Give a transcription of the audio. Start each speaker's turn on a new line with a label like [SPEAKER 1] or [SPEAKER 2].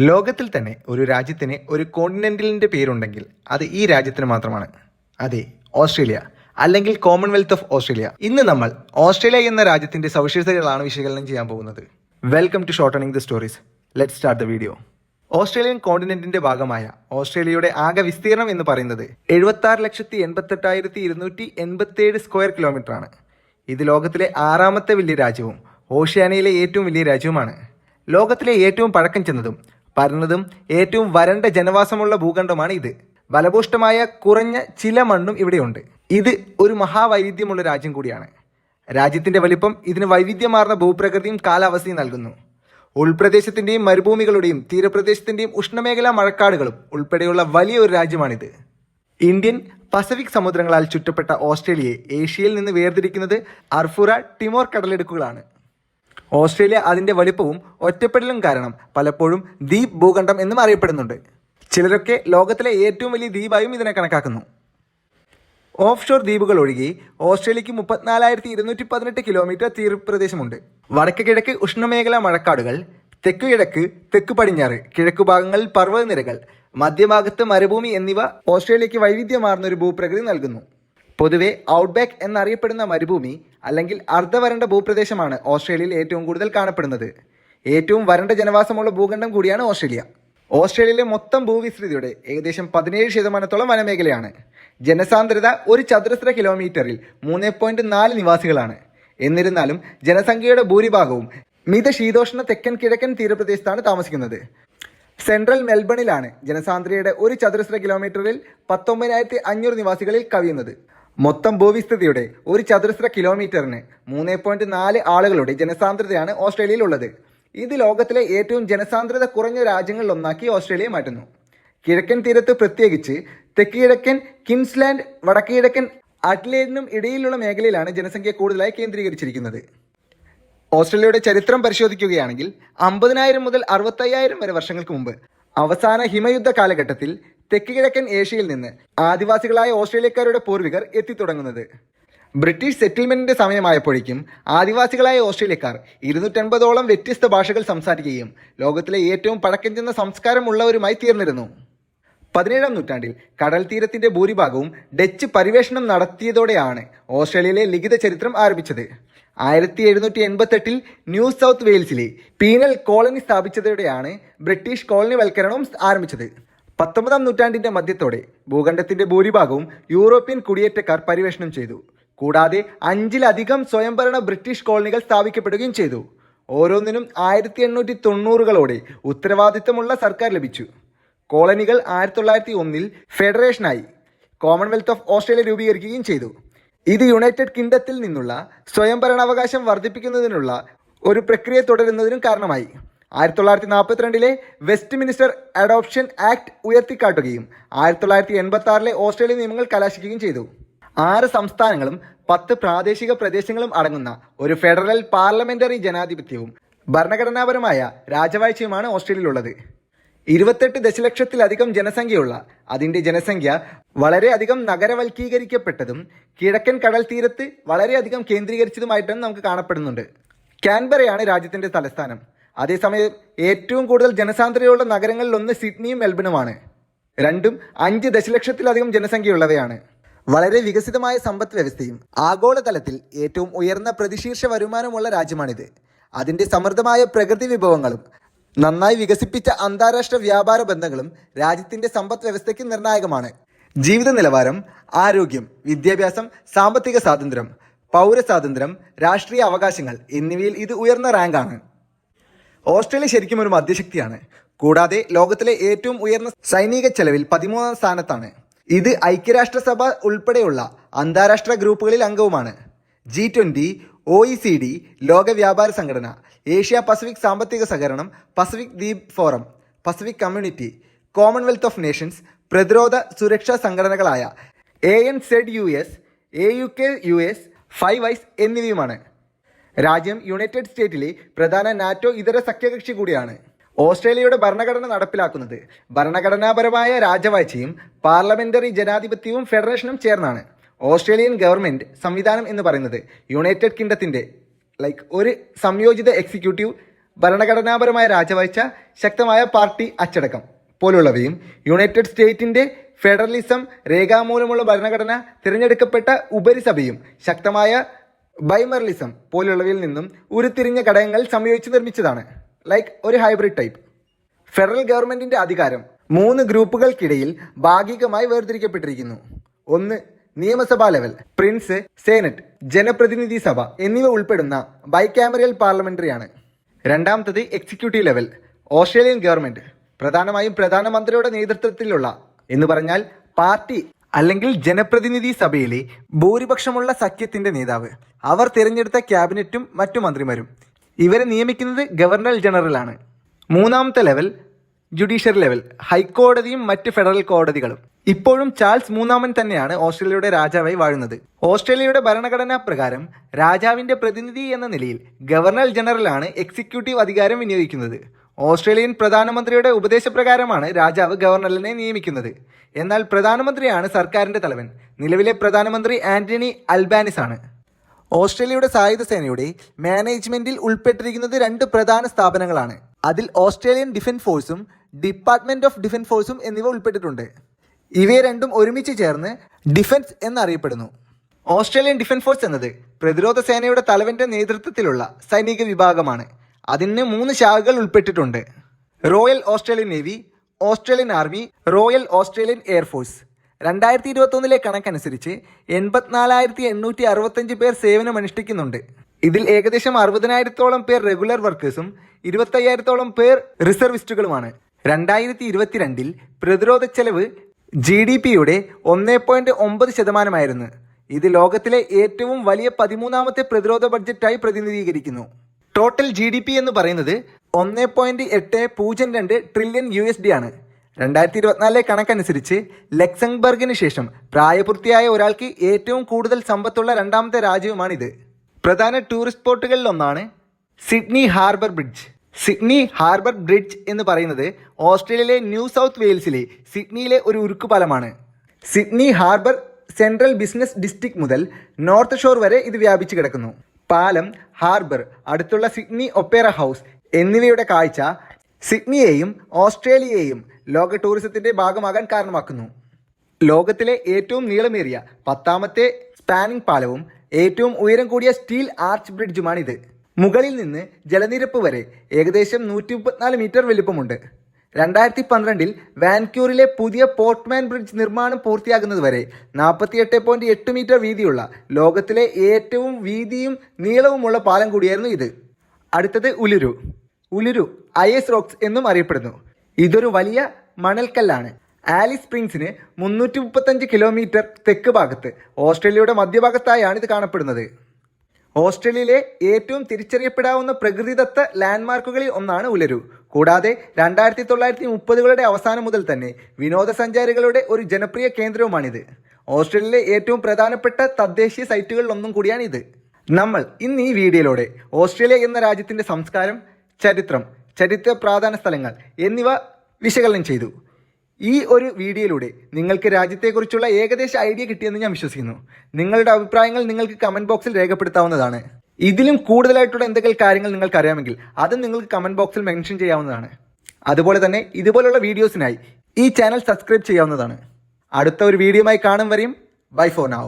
[SPEAKER 1] ലോകത്തിൽ തന്നെ ഒരു രാജ്യത്തിന് ഒരു കോണ്ടിനെന്റലിന്റെ പേരുണ്ടെങ്കിൽ അത് ഈ രാജ്യത്തിന് മാത്രമാണ്. അതെ ഓസ്ട്രേലിയ അല്ലെങ്കിൽ കോമൺവെൽത്ത് ഓഫ് ഓസ്ട്രേലിയ ഇന്ന് നമ്മൾ ഓസ്ട്രേലിയ എന്ന രാജ്യത്തിന്റെ സവിശേഷതകളാണ് വിശകലനം ചെയ്യാൻ പോകുന്നത്. Welcome to shortening the stories let start the video Australian കോണ്ടിനെന്റിന്റെ ഭാഗമായ ഓസ്ട്രേലിയയുടെ ആകെ വിസ്തീർണം എന്ന് പറയുന്നത് എഴുപത്തി ലക്ഷത്തി എൺപത്തെട്ടായിരത്തി ഇരുന്നൂറ്റി എൺപത്തിയേഴ് സ്ക്വയർ കിലോമീറ്റർ ആണ്. ഇത് ലോകത്തിലെ ആറാമത്തെ വലിയ രാജ്യവും ഓഷ്യാനയിലെ ഏറ്റവും വലിയ രാജ്യവുമാണ്. ലോകത്തിലെ ഏറ്റവും പഴക്കം ചെന്നതും പരന്നതും ഏറ്റവും വരണ്ട ജനവാസമുള്ള ഭൂഖണ്ഡമാണ് ഇത്. ഫലഭൂഷ്ടമായ കുറഞ്ഞ ചില മണ്ണും ഇവിടെയുണ്ട്. ഇത് ഒരു മഹാവൈവിധ്യമുള്ള രാജ്യം കൂടിയാണ്. രാജ്യത്തിന്റെ വലിപ്പം ഇതിന് വൈവിധ്യമാർന്ന ഭൂപ്രകൃതിയും കാലാവസ്ഥയും നൽകുന്നു. ഉൾപ്രദേശത്തിന്റെയും മരുഭൂമികളുടെയും തീരപ്രദേശത്തിന്റെയും ഉഷ്ണമേഖലാ മഴക്കാടുകളും ഉൾപ്പെടെയുള്ള വലിയ ഒരു രാജ്യമാണിത്. ഇന്ത്യൻ പസഫിക് സമുദ്രങ്ങളാൽ ചുറ്റപ്പെട്ട ഓസ്ട്രേലിയയെ ഏഷ്യയിൽ നിന്ന് വേർതിരിക്കുന്നത് അർഫുറ ടിമോർ കടലെടുക്കുകളാണ് ഓസ്ട്രേലിയ അതിന്റെ വലിപ്പവും ഒറ്റപ്പെടലും കാരണം പലപ്പോഴും ദ്വീപ് ഭൂഖണ്ഡം എന്നും അറിയപ്പെടുന്നുണ്ട്. ചിലരൊക്കെ ലോകത്തിലെ ഏറ്റവും വലിയ ദ്വീപായും ഇതിനെ കണക്കാക്കുന്നു. ഓഫ് ഷോർ ദ്വീപുകൾ ഒഴികെ ഓസ്ട്രേലിയക്ക് മുപ്പത്തിനാലായിരത്തി ഇരുന്നൂറ്റി പതിനെട്ട് കിലോമീറ്റർ തീരപ്രദേശമുണ്ട്. വടക്ക് കിഴക്ക് ഉഷ്ണമേഖലാ മഴക്കാടുകൾ തെക്ക് കിഴക്ക് തെക്ക് പടിഞ്ഞാറ് കിഴക്കു ഭാഗങ്ങളിൽ പർവതനിരകൾ മധ്യഭാഗത്ത് മരുഭൂമി എന്നിവ ഓസ്ട്രേലിയക്ക് വൈവിധ്യമാർന്ന ഒരു ഭൂപ്രകൃതി നൽകുന്നു. പൊതുവെ ഔട്ട്ബാക്ക് എന്നറിയപ്പെടുന്ന മരുഭൂമി അല്ലെങ്കിൽ അർദ്ധവരണ്ട ഭൂപ്രദേശമാണ് ഓസ്ട്രേലിയയിൽ ഏറ്റവും കൂടുതൽ കാണപ്പെടുന്നത്. ഏറ്റവും വരണ്ട ജനവാസമുള്ള ഭൂഖണ്ഡം കൂടിയാണ് ഓസ്ട്രേലിയ. ഓസ്ട്രേലിയയിലെ മൊത്തം ഭൂവിസ്തൃതിയുടെ ഏകദേശം പതിനേഴ് ശതമാനത്തോളം വനമേഖലയാണ്. ജനസാന്ദ്രത ഒരു ചതുരശ്ര കിലോമീറ്ററിൽ മൂന്ന് പോയിന്റ് നാല് നിവാസികളാണ്. എന്നിരുന്നാലും ജനസംഖ്യയുടെ ഭൂരിഭാഗവും മിത ശീതോഷ്ണ തെക്കൻ കിഴക്കൻ തീരപ്രദേശത്താണ് താമസിക്കുന്നത്. സെൻട്രൽ മെൽബണിലാണ് ജനസാന്ദ്രതയുടെ ഒരു ചതുരശ്ര കിലോമീറ്ററിൽ പത്തൊമ്പതിനായിരത്തി അഞ്ഞൂറ് നിവാസികളിൽ കവിയുന്നത്. മൊത്തം ഭൂവിസ്തൃതിയുടെ ഒരു ചതുരശ്ര കിലോമീറ്ററിന് മൂന്ന് പോയിന്റ് നാല് ആളുകളുടെ ജനസാന്ദ്രതയാണ് ഓസ്ട്രേലിയയിൽ ഉള്ളത് ഇത് ലോകത്തിലെ ഏറ്റവും ജനസാന്ദ്രത കുറഞ്ഞ രാജ്യങ്ങളിൽ ഒന്നാക്കി ഓസ്ട്രേലിയ മാറ്റുന്നു. കിഴക്കൻ തീരത്ത് പ്രത്യേകിച്ച് തെക്ക് കിംസ്ലാൻഡ് വടക്കിഴക്കൻ വടക്ക് കിഴക്കൻ അഡ്ലേഡിനും ഇടയിലുള്ള മേഖലയിലാണ് ജനസംഖ്യ കൂടുതലായി കേന്ദ്രീകരിച്ചിരിക്കുന്നത്. ഓസ്ട്രേലിയയുടെ ചരിത്രം പരിശോധിക്കുകയാണെങ്കിൽ അമ്പതിനായിരം മുതൽ അറുപത്തയ്യായിരം വരെ വർഷങ്ങൾക്ക് മുമ്പ് അവസാന ഹിമയുദ്ധ കാലഘട്ടത്തിൽ തെക്ക് കിഴക്കൻ ഏഷ്യയിൽ നിന്ന് ആദിവാസികളായ ഓസ്ട്രേലിയക്കാരുടെ പൂർവികർ എത്തിത്തുടങ്ങുന്നത്. ബ്രിട്ടീഷ് സെറ്റിൽമെന്റിന്റെ സമയമായപ്പോഴേക്കും ആദിവാസികളായ ഓസ്ട്രേലിയക്കാർ ഇരുന്നൂറ്റൻപതോളം വ്യത്യസ്ത ഭാഷകൾ സംസാരിക്കുകയും ലോകത്തിലെ ഏറ്റവും പഴക്കം ചെന്ന സംസ്കാരമുള്ളവരുമായി തീർന്നിരുന്നു. പതിനേഴാം നൂറ്റാണ്ടിൽ കടൽ തീരത്തിന്റെ ഭൂരിഭാഗവും ഡച്ച് പരിവേഷണം നടത്തിയതോടെയാണ് ഓസ്ട്രേലിയയിലെ ലിഖിത ചരിത്രം ആരംഭിച്ചത്. ആയിരത്തി എഴുന്നൂറ്റി എൺപത്തെട്ടിൽ ന്യൂ സൗത്ത് വെയിൽസിലെ പീനൽ കോളനി സ്ഥാപിച്ചതോടെയാണ് ബ്രിട്ടീഷ് കോളനിവൽക്കരണവും ആരംഭിച്ചത്. പത്തൊമ്പതാം നൂറ്റാണ്ടിന്റെ മധ്യത്തോടെ ഭൂഖണ്ഡത്തിന്റെ ഭൂരിഭാഗവും യൂറോപ്യൻ കുടിയേറ്റക്കാർ പരിവേഷണം ചെയ്തു. കൂടാതെ അഞ്ചിലധികം സ്വയംഭരണ ബ്രിട്ടീഷ് കോളനികൾ സ്ഥാപിക്കപ്പെടുകയും ചെയ്തു. ഓരോന്നിനും ആയിരത്തി എണ്ണൂറ്റി തൊണ്ണൂറുകളോടെ ഉത്തരവാദിത്തമുള്ള സർക്കാർ ലഭിച്ചു. കോളനികൾ ആയിരത്തി തൊള്ളായിരത്തി ഒന്നിൽ ഫെഡറേഷനായി കോമൺവെൽത്ത് ഓഫ് ഓസ്ട്രേലിയ രൂപീകരിക്കുകയും ചെയ്തു. ഇത് യുണൈറ്റഡ് കിങ്ഡത്തിൽ നിന്നുള്ള സ്വയംഭരണാവകാശം വർദ്ധിപ്പിക്കുന്നതിനുള്ള ഒരു പ്രക്രിയ തുടരുന്നതിനും കാരണമായി. ആയിരത്തി തൊള്ളായിരത്തി നാൽപ്പത്തിരണ്ടിലെ വെസ്റ്റ് മിനിസ്റ്റർ അഡോപ്ഷൻ ആക്ട് ഉയർത്തിക്കാട്ടുകയും ആയിരത്തി തൊള്ളായിരത്തി എൺപത്തി ആറിലെ ഓസ്ട്രേലിയൻ നിയമങ്ങൾ കലാശിക്കുകയും ചെയ്തു. ആറ് സംസ്ഥാനങ്ങളും പത്ത് പ്രാദേശിക പ്രദേശങ്ങളും അടങ്ങുന്ന ഒരു ഫെഡറൽ പാർലമെന്ററി ജനാധിപത്യവും ഭരണഘടനാപരമായ രാജവാഴ്ചയുമാണ് ഓസ്ട്രേലിയയിലുള്ളത്. ഇരുപത്തെട്ട് ദശലക്ഷത്തിലധികം ജനസംഖ്യയുള്ള അതിന്റെ ജനസംഖ്യ വളരെയധികം നഗരവൽക്കീകരിക്കപ്പെട്ടതും കിഴക്കൻ കടൽ തീരത്ത് വളരെയധികം കേന്ദ്രീകരിച്ചതുമായിട്ടാണ് നമുക്ക് കാണപ്പെടുന്നുണ്ട്. കാൻബറയാണ് രാജ്യത്തിന്റെ തലസ്ഥാനം. അതേസമയം ഏറ്റവും കൂടുതൽ ജനസാന്ദ്രതയുള്ള നഗരങ്ങളിൽ ഒന്ന് സിഡ്നിയും മെൽബണുമാണ്. രണ്ടും അഞ്ച് ദശലക്ഷത്തിലധികം ജനസംഖ്യയുള്ളവയാണ്. വളരെ വികസിതമായ സമ്പദ് വ്യവസ്ഥയും ആഗോളതലത്തിൽ ഏറ്റവും ഉയർന്ന പ്രതിശീർഷ വരുമാനമുള്ള രാജ്യമാണിത്. അതിന്റെ സമൃദ്ധമായ പ്രകൃതി വിഭവങ്ങളും നന്നായി വികസിപ്പിച്ച അന്താരാഷ്ട്ര വ്യാപാര ബന്ധങ്ങളും രാജ്യത്തിന്റെ സമ്പദ് വ്യവസ്ഥയ്ക്ക് നിർണായകമാണ്. ജീവിത നിലവാരം ആരോഗ്യം വിദ്യാഭ്യാസം സാമ്പത്തിക സ്വാതന്ത്ര്യം പൗരസ്വാതന്ത്ര്യം രാഷ്ട്രീയ അവകാശങ്ങൾ എന്നിവയിൽ ഇത് ഉയർന്ന റാങ്കാണ്. ഓസ്ട്രേലിയ ശരിക്കും ഒരു മധ്യശക്തിയാണ്. കൂടാതെ ലോകത്തിലെ ഏറ്റവും ഉയർന്ന സൈനിക ചെലവിൽ പതിമൂന്നാം സ്ഥാനത്താണ്. ഇത് ഐക്യരാഷ്ട്രസഭ ഉൾപ്പെടെയുള്ള അന്താരാഷ്ട്ര ഗ്രൂപ്പുകളിൽ അംഗവുമാണ്. G twenty O E C D ലോക വ്യാപാര സംഘടന ഏഷ്യ പസഫിക് സാമ്പത്തിക സഹകരണം പസഫിക് ദ്വീപ് forum Pacific community Commonwealth of nations പ്രതിരോധ സുരക്ഷാ സംഘടനകളായ A N Z U S A U K U S five eyes എന്നിവയുമാണ്. രാജ്യം യുണൈറ്റഡ് സ്റ്റേറ്റിലെ പ്രധാന നാറ്റോ ഇതര സഖ്യകക്ഷി കൂടിയാണ്. ഓസ്ട്രേലിയയുടെ ഭരണഘടന നടപ്പിലാക്കുന്നത് ഭരണഘടനാപരമായ രാജവാഴ്ചയും പാർലമെന്ററി ജനാധിപത്യവും ഫെഡറേഷനും ചേർന്നാണ്. ഓസ്ട്രേലിയൻ ഗവൺമെന്റ് സംവിധാനം എന്ന് പറയുന്നത് യുണൈറ്റഡ് കിങ്ഡത്തിന്റെ ലൈക്ക് ഒരു സംയോജിത എക്സിക്യൂട്ടീവ് ഭരണഘടനാപരമായ രാജവാഴ്ച ശക്തമായ പാർട്ടി അച്ചടക്കം പോലുള്ളവയും യുണൈറ്റഡ് സ്റ്റേറ്റിന്റെ ഫെഡറലിസം രേഖാമൂലമുള്ള ഭരണഘടന തിരഞ്ഞെടുക്കപ്പെട്ട ഉപരിസഭയും ശക്തമായ ബൈമറലിസം പോലുള്ളവയിൽ നിന്നും ഉരുത്തിരിഞ്ഞ ഘടകങ്ങൾ സംയോജിച്ച് നിർമ്മിച്ചതാണ്. ലൈക്ക് ഒരു ഹൈബ്രിഡ് ടൈപ്പ് ഫെഡറൽ ഗവൺമെന്റിന്റെ അധികാരം മൂന്ന് ഗ്രൂപ്പുകൾക്കിടയിൽ ഭാഗികമായി വേർതിരിക്കപ്പെട്ടിരിക്കുന്നു. ഒന്ന് നിയമസഭാ ലെവൽ പ്രിൻസ് സേനറ്റ് ജനപ്രതിനിധി സഭ എന്നിവ ഉൾപ്പെടുന്ന ബൈക്യാമറിയൽ പാർലമെന്ററിയാണ് രണ്ടാമത്തത് എക്സിക്യൂട്ടീവ് ലെവൽ ഓസ്ട്രേലിയൻ ഗവൺമെന്റ് പ്രധാനമായും പ്രധാനമന്ത്രിയുടെ നേതൃത്വത്തിലുള്ള എന്ന് പറഞ്ഞാൽ പാർട്ടി അല്ലെങ്കിൽ ജനപ്രതിനിധി സഭയിലെ ഭൂരിപക്ഷമുള്ള സഖ്യത്തിന്റെ നേതാവ്. അവർ തിരഞ്ഞെടുത്ത ക്യാബിനറ്റും മറ്റു മന്ത്രിമാരും. ഇവരെ നിയമിക്കുന്നത് ഗവർണർ ജനറലാണ്. മൂന്നാമത്തെ ലെവൽ ജുഡീഷ്യറി ലെവൽ ഹൈക്കോടതിയും മറ്റ് ഫെഡറൽ കോടതികളും. ഇപ്പോഴും ചാൾസ് മൂന്നാമൻ തന്നെയാണ് ഓസ്ട്രേലിയയുടെ രാജാവായി വാഴുന്നത്. ഓസ്ട്രേലിയയുടെ ഭരണഘടനാ പ്രകാരം രാജാവിന്റെ പ്രതിനിധി എന്ന നിലയിൽ ഗവർണർ ജനറലാണ് എക്സിക്യൂട്ടീവ് അധികാരം വിനിയോഗിക്കുന്നത്. ഓസ്ട്രേലിയൻ പ്രധാനമന്ത്രിയുടെ ഉപദേശപ്രകാരമാണ് രാജാവ് ഗവർണറിനെ നിയമിക്കുന്നത്. എന്നാൽ പ്രധാനമന്ത്രിയാണ് സർക്കാരിന്റെ തലവൻ. നിലവിലെ പ്രധാനമന്ത്രി ആന്റണി അൽബാനിസ് ആണ് ഓസ്ട്രേലിയയുടെ സായുധ സേനയുടെ മാനേജ്മെന്റിൽ ഉൾപ്പെട്ടിരിക്കുന്നത് രണ്ട് പ്രധാന സ്ഥാപനങ്ങളാണ്. അതിൽ ഓസ്ട്രേലിയൻ ഡിഫൻസ് ഫോഴ്സും ഡിപ്പാർട്ട്മെന്റ് ഓഫ് ഡിഫൻസ് ഫോഴ്സും എന്നിവ ഉൾപ്പെട്ടിട്ടുണ്ട്. ഇവയെ രണ്ടും ഒരുമിച്ച് ചേർന്ന് ഡിഫൻസ് എന്നറിയപ്പെടുന്നു. ഓസ്ട്രേലിയൻ ഡിഫൻസ് ഫോഴ്സ് എന്നത് പ്രതിരോധ സേനയുടെ തലവന്റെ നേതൃത്വത്തിലുള്ള സൈനിക വിഭാഗമാണ്. അതിന് മൂന്ന് ശാഖകൾ ഉൾപ്പെട്ടിട്ടുണ്ട്. Royal Australian navy Australian army royal Australian air force രണ്ടായിരത്തി ഇരുപത്തൊന്നിലെ കണക്കനുസരിച്ച് എൺപത്തിനാലായിരത്തി എണ്ണൂറ്റി അറുപത്തഞ്ച് പേർ സേവനമനുഷ്ഠിക്കുന്നുണ്ട് ഇതിൽ ഏകദേശം അറുപതിനായിരത്തോളം പേർ റെഗുലർ വർക്കേഴ്സും ഇരുപത്തയ്യായിരത്തോളം പേർ റിസർവിസ്റ്റുകളുമാണ് രണ്ടായിരത്തി ഇരുപത്തിരണ്ടിൽ പ്രതിരോധ ചെലവ് ജി ഡി പിയുടെ ഒന്നേ പോയിന്റ് ഒമ്പത് ശതമാനമായിരുന്നു. ഇത് ലോകത്തിലെ ഏറ്റവും വലിയ പതിമൂന്നാമത്തെ പ്രതിരോധ ബഡ്ജറ്റായി പ്രതിനിധീകരിക്കുന്നു. ടോട്ടൽ ജി ഡി പി എന്ന് പറയുന്നത് ഒന്ന് പോയിന്റ് എട്ട് പൂജ്യം രണ്ട് ട്രില്യൺ യു എസ് ഡി ആണ്. രണ്ടായിരത്തി ഇരുപത്തിനാലിലെ കണക്കനുസരിച്ച് ലക്സംബർഗിന് ശേഷം പ്രായപൂർത്തിയായ ഒരാൾക്ക് ഏറ്റവും കൂടുതൽ സമ്പത്തുള്ള രണ്ടാമത്തെ രാജ്യവുമാണിത്. പ്രധാന ടൂറിസ്റ്റ് സ്പോട്ടുകളിൽ ഒന്നാണ് Sydney harbour bridge. Sydney harbour bridge എന്ന് പറയുന്നത് ഓസ്ട്രേലിയയിലെ ന്യൂ സൗത്ത് വെയിൽസിലെ സിഡ്നിയിലെ ഒരു ഉരുക്കുപാലമാണ്. Sydney harbour central business district മുതൽ നോർത്ത് ഷോർ വരെ ഇത് വ്യാപിച്ചു കിടക്കുന്നു. പാലം ഹാർബർ അടുത്തുള്ള സിഡ്നി ഒപ്പേറ ഹൗസ് എന്നിവയുടെ കാഴ്ച സിഡ്നിയെയും ഓസ്ട്രേലിയയെയും ലോക ടൂറിസത്തിന്റെ ഭാഗമാകാൻ കാരണമാക്കുന്നു. ലോകത്തിലെ ഏറ്റവും നീളമേറിയ പത്താമത്തെ സ്പാനിംഗ് പാലവും ഏറ്റവും ഉയരം കൂടിയ സ്റ്റീൽ ആർച്ച് ബ്രിഡ്ജുമാണിത്. മുകളിൽ നിന്ന് ജലനിരപ്പ് വരെ ഏകദേശം നൂറ്റി മീറ്റർ വലിപ്പമുണ്ട്. രണ്ടായിരത്തി പന്ത്രണ്ടിൽ വാൻക്യൂറിലെ പുതിയ പോർട്ട്മാൻ ബ്രിഡ്ജ് നിർമ്മാണം പൂർത്തിയാകുന്നതുവരെ നാൽപ്പത്തിയെട്ട് പോയിന്റ് എട്ട് മീറ്റർ വീതിയുള്ള ലോകത്തിലെ ഏറ്റവും വീതിയും നീളവുമുള്ള പാലം കൂടിയായിരുന്നു ഇത്. അടുത്തത് ഉലുരു. ഉലുരു ഐസ് റോക്സ് എന്നും അറിയപ്പെടുന്നു. ഇതൊരു വലിയ മണൽക്കല്ലാണ്. ആലി സ്പ്രിങ്സിന് മുന്നൂറ്റി മുപ്പത്തഞ്ച് കിലോമീറ്റർ തെക്ക് ഭാഗത്ത്. ഓസ്ട്രേലിയയുടെ മധ്യഭാഗത്തായാണ് ഇത് കാണപ്പെടുന്നത്. ഓസ്ട്രേലിയയിലെ ഏറ്റവും തിരിച്ചറിയപ്പെടാവുന്ന പ്രകൃതിദത്ത ലാൻഡ്മാർക്കുകളിൽ ഒന്നാണ് ഉലരു. കൂടാതെ രണ്ടായിരത്തി തൊള്ളായിരത്തി മുപ്പതുകളുടെ അവസാനം മുതൽ തന്നെ വിനോദസഞ്ചാരികളുടെ ഒരു ജനപ്രിയ കേന്ദ്രവുമാണിത്. ഓസ്ട്രേലിയയിലെ ഏറ്റവും പ്രധാനപ്പെട്ട തദ്ദേശീയ സൈറ്റുകളിൽ ഒന്നും കൂടിയാണിത്. നമ്മൾ ഇന്ന് ഈ വീഡിയോയിലൂടെ ഓസ്ട്രേലിയ എന്ന രാജ്യത്തിന്റെ സംസ്കാരം ചരിത്രം ചരിത്ര പ്രാധാന സ്ഥലങ്ങൾ എന്നിവ വിശകലനം ചെയ്തു. ഈ ഒരു വീഡിയോയിലൂടെ നിങ്ങൾക്ക് രാജ്യത്തെക്കുറിച്ചുള്ള ഏകദേശ ഐഡിയ കിട്ടിയെന്ന് ഞാൻ വിശ്വസിക്കുന്നു. നിങ്ങളുടെ അഭിപ്രായങ്ങൾ നിങ്ങൾക്ക് കമന്റ് ബോക്സിൽ രേഖപ്പെടുത്താവുന്നതാണ്. ഇതിലും കൂടുതലായിട്ടുള്ള എന്തെങ്കിലും കാര്യങ്ങൾ നിങ്ങൾക്ക് അറിയാമെങ്കിൽ അതും നിങ്ങൾക്ക് കമന്റ് ബോക്സിൽ മെൻഷൻ ചെയ്യാവുന്നതാണ്. അതുപോലെ തന്നെ ഇതുപോലുള്ള വീഡിയോസിനായി ഈ ചാനൽ സബ്സ്ക്രൈബ് ചെയ്യാവുന്നതാണ്. അടുത്ത ഒരു വീഡിയോയുമായി കാണും വരെയും. ബൈ ഫോർ നാവ്